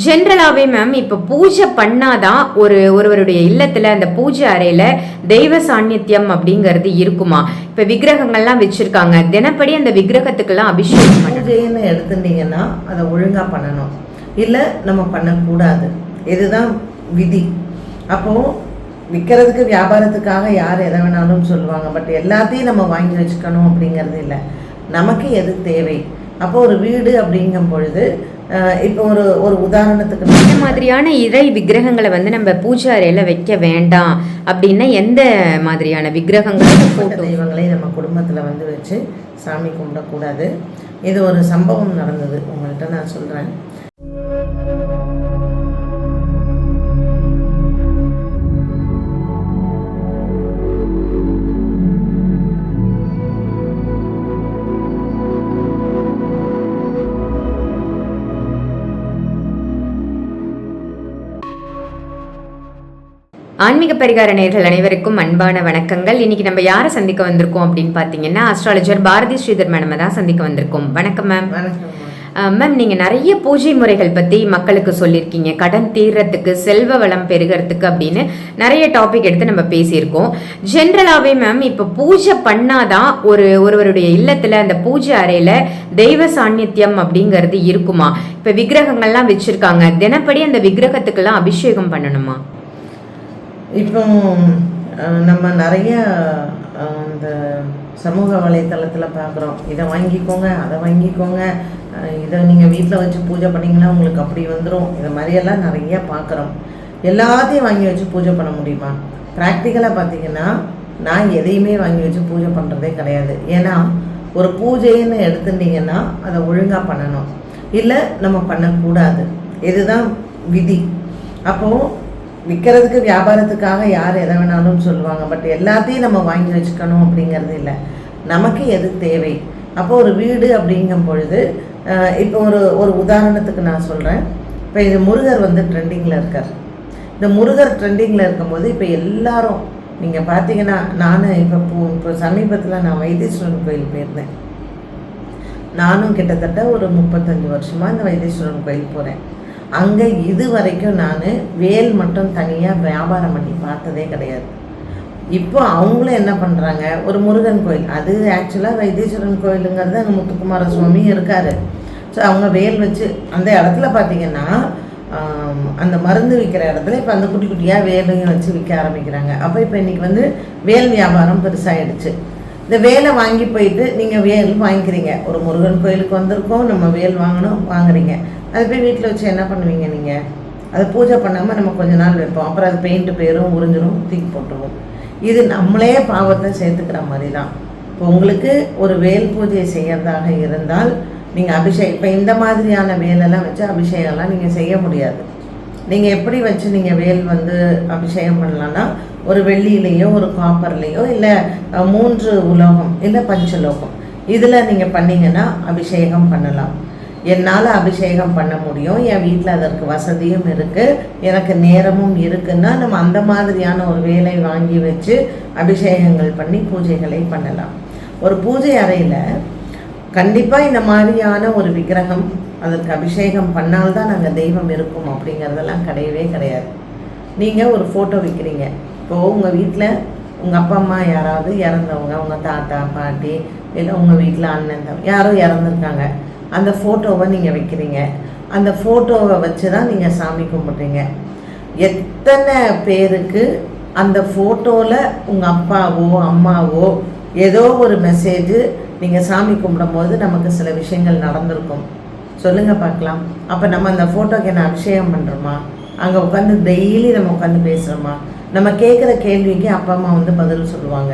ஜென்ரலாகவே மேம் இப்போ பூஜை பண்ணாதான் ஒரு ஒருவருடைய இல்லத்தில் அந்த பூஜை அறையில் தெய்வ சாநித்தியம் அப்படிங்கிறது இருக்குமா? இப்போ விக்கிரகங்கள்லாம் வச்சிருக்காங்க. தினப்படி அந்த விக்கிரகத்துக்கெல்லாம் அபிஷேகம் பூஜைன்னு எடுத்துட்டீங்கன்னா அதை ஒழுங்காக பண்ணணும். இல்லை நம்ம பண்ணக்கூடாது. இதுதான் விதி. அப்போது விற்கிறதுக்கு வியாபாரத்துக்காக யார் எதை வேணாலும் சொல்லுவாங்க. பட் எல்லாத்தையும் நம்ம வாங்கி வச்சுக்கணும் அப்படிங்கிறது இல்லை. நமக்கு எது தேவை? அப்போ ஒரு வீடு அப்படிங்கும் பொழுது இப்போ ஒரு ஒரு உதாரணத்துக்கு இந்த மாதிரியான இறை விக்கிரகங்களை வந்து நம்ம பூஜை அறையில வைக்க வேண்டாம் அப்படின்னா எந்த மாதிரியான விக்கிரகங்கள்? போட்ட தெய்வங்களை நம்ம குடும்பத்தில் வந்து வச்சு சாமி கும்பிடக்கூடாது. இது ஒரு சம்பவம் நடந்தது. உங்கள்கிட்ட நான் சொல்கிறேன் ஆன்மீக பரிகார நேர்கள் அனைவருக்கும் அன்பான வணக்கங்கள். இன்னைக்கு நம்ம யாரை சந்திக்க வந்திருக்கோம் அப்படின்னு பார்த்தீங்கன்னா அஸ்ட்ராலஜர் பாரதி ஸ்ரீதர் மேடம் தான் சந்திக்க வந்திருக்கோம். வணக்கம் மேம் மேம் நீங்கள் நிறைய பூஜை முறைகள் பற்றி மக்களுக்கு சொல்லியிருக்கீங்க. கடன் தீர்றதுக்கு செல்வ வளம் பெருகிறதுக்கு அப்படின்னு நிறைய டாபிக் எடுத்து நம்ம பேசியிருக்கோம். ஜென்ரலாகவே மேம் இப்போ பூஜை பண்ணாதான் ஒரு ஒருவருடைய இல்லத்தில் அந்த பூஜை அறையில் தெய்வ சாநித்தியம் அப்படிங்கிறது இருக்குமா? இப்போ விக்கிரகங்கள்லாம் வச்சுருக்காங்க. தினப்படி அந்த விக்கிரகத்துக்கெல்லாம் அபிஷேகம் பண்ணணுமா? இப்போ நம்ம நிறைய இந்த சமூக வலைத்தளத்தில் பார்க்குறோம் இதை வாங்கிக்கோங்க அதை வாங்கிக்கோங்க. இதை நீங்கள் வீட்டில் வச்சு பூஜை பண்ணிங்கன்னா உங்களுக்கு அப்படி வந்துடும் இது மாதிரியெல்லாம் நிறைய பார்க்குறோம் எல்லாத்தையும் வாங்கி வச்சு பூஜை பண்ண முடியுமா? ப்ராக்டிக்கலாக பார்த்தீங்கன்னா நான் எதையுமே வாங்கி வச்சு பூஜை பண்ணுறதே கிடையாது. ஏன்னா ஒரு பூஜைன்னு எடுத்துட்டீங்கன்னா அதை ஒழுங்காக பண்ணணும். இல்லை நம்ம பண்ணக்கூடாது. இதுதான் விதி. அப்போது விற்கிறதுக்கு வியாபாரத்துக்காக யார் எதை வேணாலும் சொல்லுவாங்க. பட் எல்லாத்தையும் நம்ம வாங்கி வச்சுக்கணும் அப்படிங்கிறது இல்லை. நமக்கு எது தேவை? அப்போ ஒரு வீடு அப்படிங்கும் பொழுது இப்போ ஒரு ஒரு உதாரணத்துக்கு நான் சொல்கிறேன் இப்போ இது முருகர் வந்து ட்ரெண்டிங்கில் இருக்கார். இந்த முருகர் ட்ரெண்டிங்கில் இருக்கும்போது இப்போ எல்லாரும் நீங்கள் பார்த்தீங்கன்னா நான் இப்போ இப்போ இப்போ சமீபத்தில் நான் வைத்தீஸ்வரன் கோயில் போயிருந்தேன். நானும் கிட்டத்தட்ட ஒரு முப்பத்தஞ்சு வருஷமாக இந்த வைத்தீஸ்வரன் கோயில் போகிறேன் அங்கே இது வரைக்கும் நான் வேல் மட்டும் தனியாக வியாபாரம் பண்ணி பார்த்ததே கிடையாது. இப்போ அவங்களும் என்ன பண்ணுறாங்க ஒரு முருகன் கோயில். அது ஆக்சுவலாக வைத்தீஸ்வரன் கோயிலுங்கிறது அங்கே முத்துக்குமார சுவாமி இருக்கார். ஸோ அவங்க வேல் வச்சு அந்த இடத்துல பார்த்தீங்கன்னா அந்த மருந்து விற்கிற இடத்துல இப்போ அந்த குட்டி குட்டியாக வேலையும் வச்சு விற்க ஆரம்பிக்கிறாங்க. அப்போ இப்போ இன்றைக்கி வந்து வேல் வியாபாரம் பெருசாகிடுச்சு இந்த வேலை வாங்கி போயிட்டு நீங்கள் வேல் வாங்கிக்கிறீங்க. ஒரு முருகன் கோயிலுக்கு வந்திருக்கோம் நம்ம வேல் வாங்கணும் வாங்குறீங்க. அது போய் வீட்டில் வச்சு என்ன பண்ணுவீங்க நீங்கள் அதை பூஜை பண்ணாமல் நம்ம கொஞ்ச நாள் வைப்போம். அப்புறம் அது பெயிண்ட்டு போயிடும் உறிஞ்சிரும் தூக்கி போட்டுருவோம் இது நம்மளே பாவத்தை சேர்த்துக்கிற மாதிரி தான் இப்போ உங்களுக்கு ஒரு வேல் பூஜை செய்கிறதாக இருந்தால் நீங்கள் அபிஷேகம் இப்போ இந்த மாதிரியான வேலெல்லாம் வச்சு அபிஷேகம்லாம் நீங்கள் செய்ய முடியாது. நீங்கள் எப்படி வச்சு நீங்கள் வேல் வந்து அபிஷேகம் பண்ணலான்னா ஒரு வெள்ளியிலேயோ ஒரு காப்பர்லேயோ இல்லை மூன்று உலோகம் இல்லை பஞ்சலோகம். இதில் நீங்கள் பண்ணிங்கன்னா அபிஷேகம் பண்ணலாம். என்னால் அபிஷேகம் பண்ண முடியும். என் வீட்டில் அதற்கு வசதியும் இருக்குது எனக்கு நேரமும் இருக்குன்னா நம்ம அந்த மாதிரியான ஒரு வேலை வாங்கி வச்சு அபிஷேகங்கள் பண்ணி பூஜைகளை பண்ணலாம். ஒரு பூஜை அறையில் கண்டிப்பாக இந்த மாதிரியான ஒரு விக்கிரகம் அதற்கு அபிஷேகம் பண்ணால்தான் நாங்கள் தெய்வம் இருக்கும் அப்படிங்கிறதெல்லாம் கிடையவே கிடையாது. நீங்கள் ஒரு ஃபோட்டோ விற்கிறீங்க இப்போது உங்கள் வீட்டில் உங்கள் அப்பா அம்மா யாராவது இறந்தவங்க உங்கள் தாத்தா பாட்டி இல்லை உங்கள் வீட்டில் அண்ணன் தம்பி யாரோ இறந்துருக்காங்க. அந்த ஃபோட்டோவை நீங்கள் வைக்கிறீங்க. அந்த ஃபோட்டோவை வச்சு தான் நீங்கள் சாமி கும்பிட்றீங்க. எத்தனை பேருக்கு அந்த ஃபோட்டோவில் உங்கள் அப்பாவோ அம்மாவோ ஏதோ ஒரு மெசேஜ் நீங்கள் சாமி கும்பிடும்போது நமக்கு சில விஷயங்கள் நடந்திருக்கும். சொல்லுங்கள் பார்க்கலாம். அப்போ நம்ம அந்த ஃபோட்டோக்கு என்ன அபிஷேகம் பண்ணுறோமா அங்கே உட்காந்து டெய்லி நம்ம உட்காந்து பேசுகிறோமா நம்ம கேட்குற கேள்விக்கு அப்பா அம்மா வந்து பதில் சொல்லுவாங்க.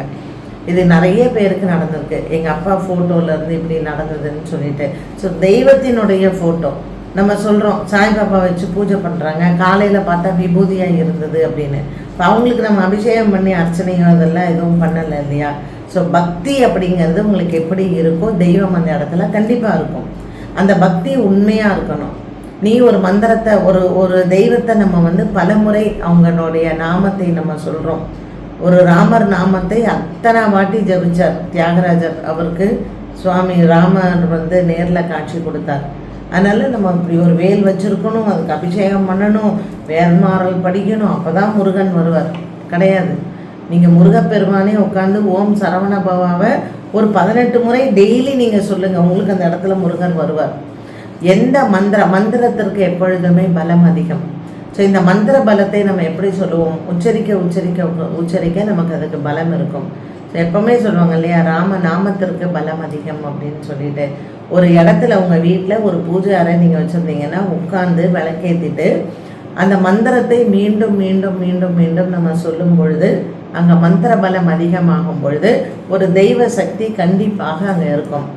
இது நிறைய பேருக்கு நடந்திருக்கு. எங்கள் அப்பா ஃபோட்டோலேருந்து இப்படி நடந்ததுன்னு சொல்லிட்டு. ஸோ தெய்வத்தினுடைய ஃபோட்டோ நம்ம சொல்கிறோம் சாய்பாபா வச்சு பூஜை பண்ணுறாங்க காலையில் பார்த்தா விபூதியாக இருந்தது அப்படின்னு. இப்போ அவங்களுக்கு நம்ம அபிஷேகம் பண்ணி அர்ச்சனையோ அதெல்லாம் எதுவும் பண்ணலை இல்லையா? ஸோ பக்தி அப்படிங்கிறது உங்களுக்கு எப்படி இருக்கும்? தெய்வம் அந்த இடத்துல கண்டிப்பாக இருக்கும். அந்த பக்தி உண்மையாக இருக்கணும். நீ ஒரு மந்திரத்தை ஒரு ஒரு தெய்வத்தை நம்ம வந்து பலமுறை அவங்களுடைய நாமத்தை நம்ம சொல்கிறோம் ஒரு ராமர் நாமத்தை அத்தனை வாட்டி ஜபிச்சார். தியாகராஜர் அவருக்கு சுவாமி ராமர் வந்து நேரில் காட்சி கொடுத்தார். அதனால் நம்ம இப்படி ஒரு வேல் வச்சுருக்கணும் அதுக்கு அபிஷேகம் பண்ணணும் வேர்மாறல் படிக்கணும் அப்போ தான் முருகன் வருவார். கிடையாது. நீங்கள் முருகப்பெருமானே உட்காந்து ஓம் சரவண பவாவை ஒரு பதினெட்டு முறை டெய்லி நீங்கள் சொல்லுங்கள் உங்களுக்கு அந்த இடத்துல முருகன் வருவார். எந்த மந்திர மந்திரத்திற்கு எப்பொழுதுமே பலம் அதிகம். ஸோ இந்த மந்திர பலத்தை நம்ம எப்படி சொல்லுவோம்? உச்சரிக்க உச்சரிக்க உச்சரிக்க நமக்கு அதுக்கு பலம் இருக்கும். ஸோ எப்பவுமே சொல்லுவாங்க இல்லையா? ராம நாமத்திற்கு பலம் அதிகம் அப்படின்னு சொல்லிட்டு. ஒரு இடத்துல உங்கள் வீட்டில் ஒரு பூஜை அறை நீங்கள் வச்சுருந்தீங்கன்னா உட்காந்து விளக்கேற்றிட்டு அந்த மந்திரத்தை மீண்டும் மீண்டும் மீண்டும் மீண்டும் நம்ம சொல்லும் பொழுது அங்கே மந்திர பலம் அதிகமாகும் பொழுது ஒரு தெய்வ சக்தி கண்டிப்பாக அங்கே இருக்கும்.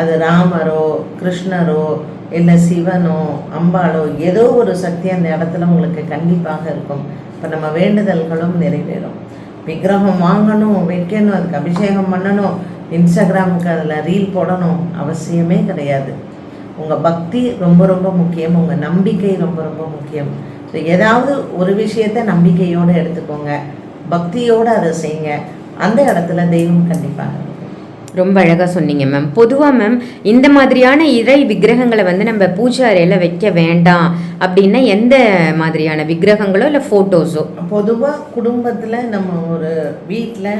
அது ராமரோ கிருஷ்ணரோ இல்லை சிவனோ அம்பாளோ ஏதோ ஒரு சக்தி அந்த இடத்துல உங்களுக்கு கண்டிப்பாக இருக்கும். இப்போ நம்ம வேண்டுதல்களும் நிறைவேறும். விக்கிரகம் வாங்கணும் வைக்கணும் அதுக்கு அபிஷேகம் பண்ணணும் இன்ஸ்டாகிராமுக்கு அதில் ரீல் போடணும் அவசியமே கிடையாது. உங்கள் பக்தி ரொம்ப ரொம்ப முக்கியம். உங்கள் நம்பிக்கை ரொம்ப ரொம்ப முக்கியம். ஸோ ஏதாவது ஒரு விஷயத்தை நம்பிக்கையோடு எடுத்துக்கோங்க. பக்தியோடு அதை செய்யுங்க. அந்த இடத்துல தெய்வம் கண்டிப்பாக இருக்கும். ரொம்ப அழகாக சொன்னீங்க மேம் பொதுவாக மேம் இந்த மாதிரியான இறை விக்கிரகங்களை வந்து நம்ம பூஜை அறையில் வைக்க வேண்டாம் அப்படின்னா எந்த மாதிரியான விக்கிரகங்களோ இல்லை ஃபோட்டோஸோ பொதுவாக குடும்பத்தில் நம்ம ஒரு வீட்டில்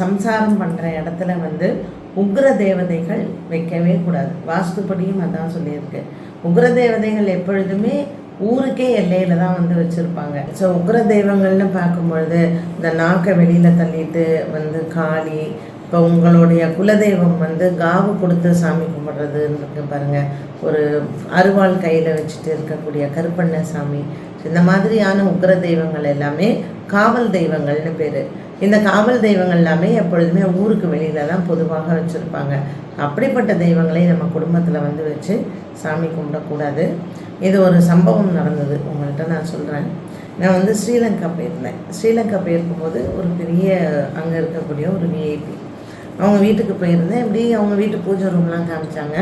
சம்சாரம் பண்ணுற இடத்துல வந்து உக்ர தேவதைகள் வைக்கவே கூடாது. வாஸ்துப்படியும் அதான் சொல்லியிருக்கு. உக்ர தேவதைகள் எப்பொழுதுமே ஊருக்கே எல்லையில் தான் வந்து வச்சுருப்பாங்க. ஸோ உக்ர தெய்வங்கள்னு பார்க்கும்பொழுது இந்த நாக்கை வெளியில் தள்ளிட்டு வந்து காளி இப்போ உங்களுடைய குலதெய்வம் வந்து காவு கொடுத்து சாமி கும்பிட்றதுன்னு பாருங்கள் ஒரு அருவாள் கையில் வச்சுட்டு இருக்கக்கூடிய கருப்பண்ண சாமி. இந்த மாதிரியான உக்ர தெய்வங்கள் எல்லாமே காவல் தெய்வங்கள்னு பேர். இந்த காவல் தெய்வங்கள் எல்லாமே எப்பொழுதுமே ஊருக்கு வெளியில் தான் பொதுவாக வச்சுருப்பாங்க. அப்படிப்பட்ட தெய்வங்களை நம்ம குடும்பத்தில் வந்து வச்சு சாமி கும்பிடக்கூடாது. இது ஒரு சம்பவம் நடந்தது. உங்கள்கிட்ட நான் சொல்கிறேன் நான் வந்து ஸ்ரீலங்கா போயிருந்தேன். ஸ்ரீலங்கா போயிருக்கும்போது ஒரு பெரிய அங்கே இருக்கக்கூடிய ஒரு விஐபி அவங்க வீட்டுக்கு போயிருந்தேன். இப்படி அவங்க வீட்டு பூஜை ரூம்லாம் காமிச்சாங்க.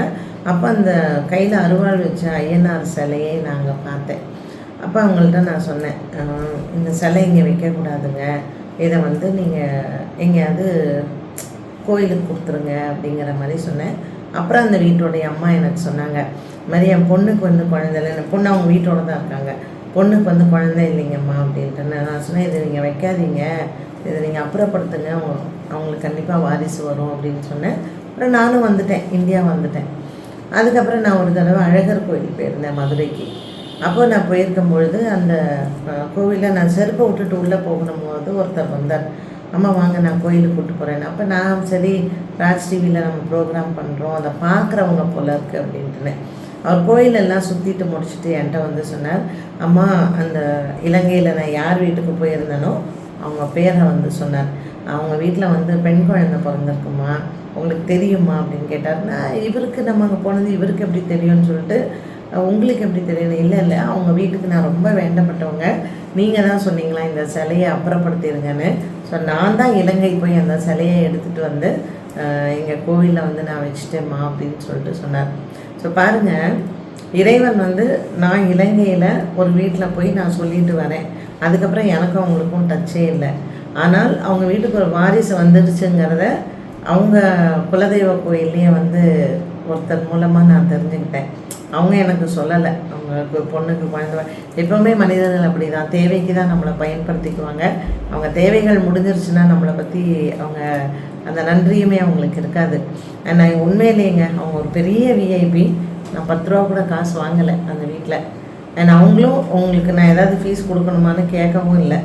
அப்போ அந்த கையில் அருவாள் வச்ச ஐயனார் சிலையை நாங்கள் பார்த்தேன். அப்போ அவங்கள்ட்ட நான் சொன்னேன் இந்த சிலை இங்கே வைக்கக்கூடாதுங்க. இதை வந்து நீங்கள் எங்கேயாவது கோயிலுக்கு கொடுத்துருங்க அப்படிங்கிற மாதிரி சொன்னேன். அப்புறம் அந்த வீட்டோடைய அம்மா எனக்கு சொன்னாங்க மாதிரி என் பொண்ணுக்கு வந்து குழந்தை இல்லை. என் பொண்ணு அவங்க வீட்டோட தான் இருக்காங்க. பொண்ணுக்கு வந்து குழந்தை இல்லைங்கம்மா அப்படின்ட்டு நான் சொன்னேன் இதை நீங்கள் வைக்காதீங்க. இதை நீங்கள் அப்புறப்படுத்துங்க. அவங்களுக்கு கண்டிப்பாக வாரிசு வரும் அப்படின்னு சொன்னேன். அப்புறம் நானும் வந்துட்டேன். இந்தியா வந்துட்டேன். அதுக்கப்புறம் நான் ஒரு தடவை அழகர் கோயில் போயிருந்தேன் மதுரைக்கு. அப்போ நான் போயிருக்கும் பொழுது அந்த கோவிலில் நான் செருப்பை விட்டுட்டு உள்ளே போகணும்போது ஒருத்தர் வந்தார். அம்மா வாங்க நான் கோயிலுக்கு கூப்பிட்டு போகிறேன் அப்போ நான் சரி ராஜ் டிவியில் நம்ம ப்ரோக்ராம் பண்ணுறோம் அதை பார்க்குறவங்க போல இருக்குது அப்படின்ட்டுன்னு. அவர் கோயிலெல்லாம் சுற்றிட்டு முடிச்சுட்டு என்கிட்ட வந்து சொன்னார் அம்மா அந்த இலங்கையில் நான் யார் வீட்டுக்கு போயிருந்தேனோ அவங்க பேரை வந்து சொன்னார். அவங்க வீட்டில் வந்து பெண் குழந்தை பிறந்திருக்குமா? உங்களுக்கு தெரியுமா? அப்படின்னு கேட்டார். நான் இவருக்கு நம்ம அங்கே போனது இவருக்கு எப்படி தெரியும்னு சொல்லிட்டு உங்களுக்கு எப்படி தெரியும்? இல்லை இல்லை. அவங்க வீட்டுக்கு நான் ரொம்ப வேண்டப்பட்டவங்க. நீங்கள் தான் சொன்னீங்களா இந்த சிலையை அப்புறப்படுத்திடுங்கன்னு? ஸோ நான் தான் இலங்கை போய் அந்த சிலையை எடுத்துகிட்டு வந்து எங்கள் கோவிலில் வந்து நான் வச்சுட்டேம்மா அப்படின்னு சொல்லிட்டு சொன்னார். ஸோ பாருங்கள் இறைவன் வந்து நான் இலங்கையில் ஒரு வீட்டில் போய் நான் சொல்லிட்டு வரேன். அதுக்கப்புறம் எனக்கும் அவங்களுக்கும் டச்சே இல்லை. ஆனால் அவங்க வீட்டுக்கு ஒரு வாரிசு வந்துடுச்சுங்கிறத அவங்க குலதெய்வ கோயில்லையே வந்து ஒருத்தர் மூலமாக நான் தெரிஞ்சுக்கிட்டேன். அவங்க எனக்கு சொல்லலை. அவங்களுக்கு பொண்ணுக்கு குழந்தை எப்பவுமே மனிதர்கள் அப்படி தான் தேவைக்கு தான் நம்மளை பயன்படுத்திக்குவாங்க. அவங்க தேவைகள் முடிஞ்சிருச்சுன்னா நம்மளை பற்றி அவங்க அந்த நன்றியுமே அவங்களுக்கு இருக்காது. நான் உண்மையிலேங்க அவங்க ஒரு பெரிய விஐபி நான் பத்து ரூபா கூட காசு வாங்கலை அந்த வீட்டில். அண்ட் அவங்களும் உங்களுக்கு நான் ஏதாவது ஃபீஸ் கொடுக்கணுமான்னு கேட்கவும் இல்லை.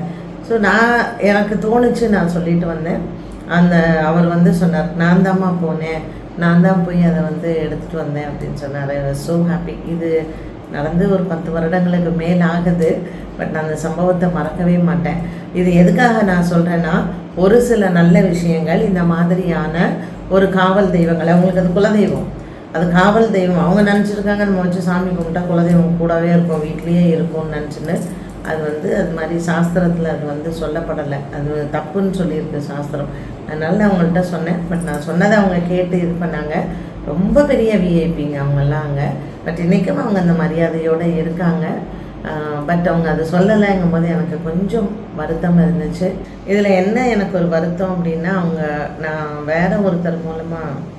ஸோ நான் எனக்கு தோணுச்சு நான் சொல்லிட்டு வந்தேன். அந்த அவர் வந்து சொன்னார் நான் தாம்மா போனேன். நான் தான் போய் அதை வந்து எடுத்துகிட்டு வந்தேன் அப்படின்னு சொன்னார். ஐ வாஸ் ஸோ ஹாப்பி இது நடந்து ஒரு பத்து வருடங்களுக்கு மேல் ஆகுது. பட் நான் அந்த சம்பவத்தை மறக்கவே மாட்டேன். இது எதுக்காக நான் சொல்கிறேன்னா ஒரு சில நல்ல விஷயங்கள் இந்த மாதிரியான ஒரு காவல் தெய்வங்கள் அவங்களுக்கு அது குலதெய்வம். அது காவல் தெய்வம். அவங்க நினச்சிருக்காங்க நம்ம வச்சு சாமி கும்பிட்டா குலதெய்வம் கூடவே இருக்கும் வீட்லேயே இருக்கும்னு நினச்சின்னு. அது வந்து அது மாதிரி சாஸ்திரத்தில் அது வந்து சொல்லப்படலை. அது தப்புன்னு சொல்லியிருக்கு சாஸ்திரம். அதனால நான் அவங்கள்ட்ட சொன்னேன். பட் நான் சொன்னதை அவங்க கேட்டு இது பண்ணாங்க. ரொம்ப பெரிய விஐபிங்க அவங்கெல்லாம் அங்கே. பட் இன்றைக்கும் அவங்க அந்த மரியாதையோடு இருக்காங்க. பட் அவங்க அது சொல்லலைங்கும் போது எனக்கு கொஞ்சம் வருத்தம் இருந்துச்சு. இதில் என்ன எனக்கு ஒரு வருத்தம் அப்படின்னா அவங்க நான் வேற ஒருத்தர் மூலமாக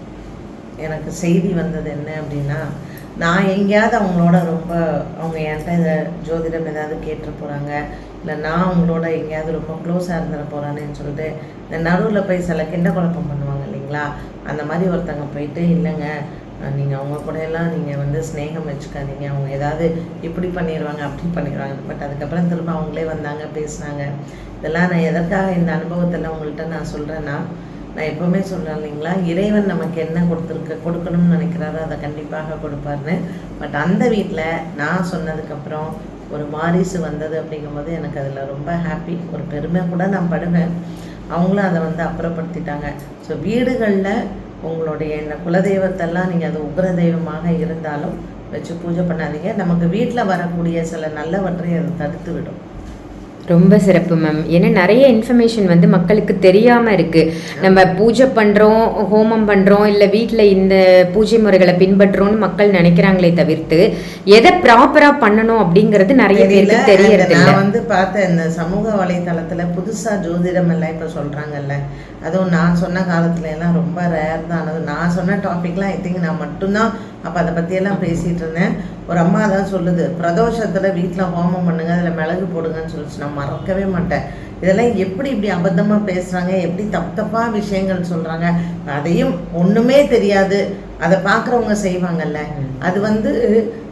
எனக்கு செய்தி வந்தது என்ன அப்படின்னா நான் எங்கேயாவது அவங்களோட ரொம்ப அவங்க என்கிட்ட இதை ஜோதிடம் ஏதாவது கேட்டு போகிறாங்க இல்லை நான் அவங்களோட எங்கேயாவது ரொம்ப க்ளோஸாக இருந்துட போகிறானேன்னு சொல்லிட்டு இந்த நடுவில் போய் சில கிண்ட குழப்பம் பண்ணுவாங்க இல்லைங்களா? அந்த மாதிரி ஒருத்தங்க போயிட்டு இல்லைங்க நீங்கள் அவங்க கூட எல்லாம் நீங்கள் வந்து ஸ்னேகம் வச்சுக்காதீங்க. அவங்க ஏதாவது இப்படி பண்ணிடுவாங்க அப்படி பண்ணிடுவாங்க பட் அதுக்கப்புறம் திரும்ப அவங்களே வந்தாங்க பேசுனாங்க. இதெல்லாம் நான் எதற்காக இந்த அனுபவத்தில் உங்கள்கிட்ட நான் சொல்கிறேன்னா நான் எப்போவுமே சொல்கிறேன் இல்லைங்களா? இறைவன் நமக்கு என்ன கொடுத்துருக்க கொடுக்கணும்னு நினைக்கிறாரோ அதை கண்டிப்பாக கொடுப்பாருன்னு. பட் அந்த வீட்டில் நான் சொன்னதுக்கப்புறம் ஒரு வாரிசு வந்தது அப்படிங்கும்போது எனக்கு அதில் ரொம்ப ஹாப்பி. ஒரு பெருமை கூட நான் படுவேன். அவங்களும் அதை வந்து அப்புறப்படுத்திட்டாங்க. ஸோ வீடுகளில் உங்களுடைய இந்த குலதெய்வத்தெல்லாம் நீங்கள் அது உக்ர தெய்வமாக இருந்தாலும் வச்சு பூஜை பண்ணாதீங்க. நமக்கு வீட்டில் வரக்கூடிய சில நல்லவற்றை அது தடுத்து விடும் ரொம்ப சிறப்பு மேம் ஏன்னா நிறைய இன்ஃபர்மேஷன் வந்து மக்களுக்கு தெரியாம இருக்கு. நம்ம பூஜை பண்றோம் ஹோமம் பண்றோம் இல்ல வீட்ல இந்த பூஜை முறைகளை பின்பற்றோம்னு மக்கள் நினைக்கிறாங்களே தவிர்த்து எதை ப்ராப்பரா பண்ணணும் அப்படிங்கிறது நிறைய பேருக்கு தெரியறது நான் வந்து பார்த்த இந்த சமூக வலைத்தளத்துல புதுசா ஜோதிடம் எல்லாம் இப்ப சொல்றாங்கல்ல. அதுவும் நான் சொன்ன காலத்துல எல்லாம் ரொம்ப ரேர் தான். நான் சொன்ன டாபிக்லாம் ஐ திங்க் நான் மட்டும்தான் அப்போ அதை பற்றியெல்லாம் பேசிகிட்டு இருந்தேன். ஒரு அம்மா தான் சொல்லுது பிரதோஷத்தில் வீட்டில் ஹோமம் பண்ணுங்கள் அதில் மிளகு போடுங்கன்னு சொல்லிச்சு. நான் மறக்கவே மாட்டேன். இதெல்லாம் எப்படி இப்படி அபத்தமாக பேசுகிறாங்க எப்படி தப்பு தப்பாக விஷயங்கள் சொல்கிறாங்க அதையும் ஒன்றுமே தெரியாது. அதை பார்க்குறவங்க செய்வாங்கல்ல. அது வந்து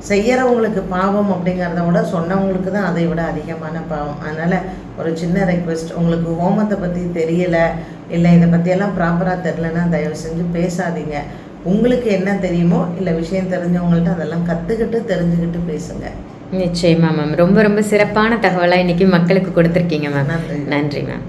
செய்கிறவங்களுக்கு பாவம் அப்படிங்கிறத விட சொன்னவங்களுக்கு தான் அதை விட அதிகமான பாவம். அதனால் ஒரு சின்ன ரெக்வெஸ்ட் உங்களுக்கு ஹோமத்தை பற்றி தெரியலை இல்லை இதை பற்றியெல்லாம் ப்ராப்பராக தெரிலன்னா தயவு செஞ்சு பேசாதீங்க. உங்களுக்கு என்ன தெரியுமோ இல்லை விஷயம் தெரிஞ்சவங்கள்ட்ட அதெல்லாம் கற்றுக்கிட்டு தெரிஞ்சுக்கிட்டு பேசுங்க. நிச்சயமா மேம் ரொம்ப ரொம்ப சிறப்பான தகவலா இன்னைக்கு மக்களுக்கு கொடுத்துருக்கீங்க மேம் நன்றி. மேம்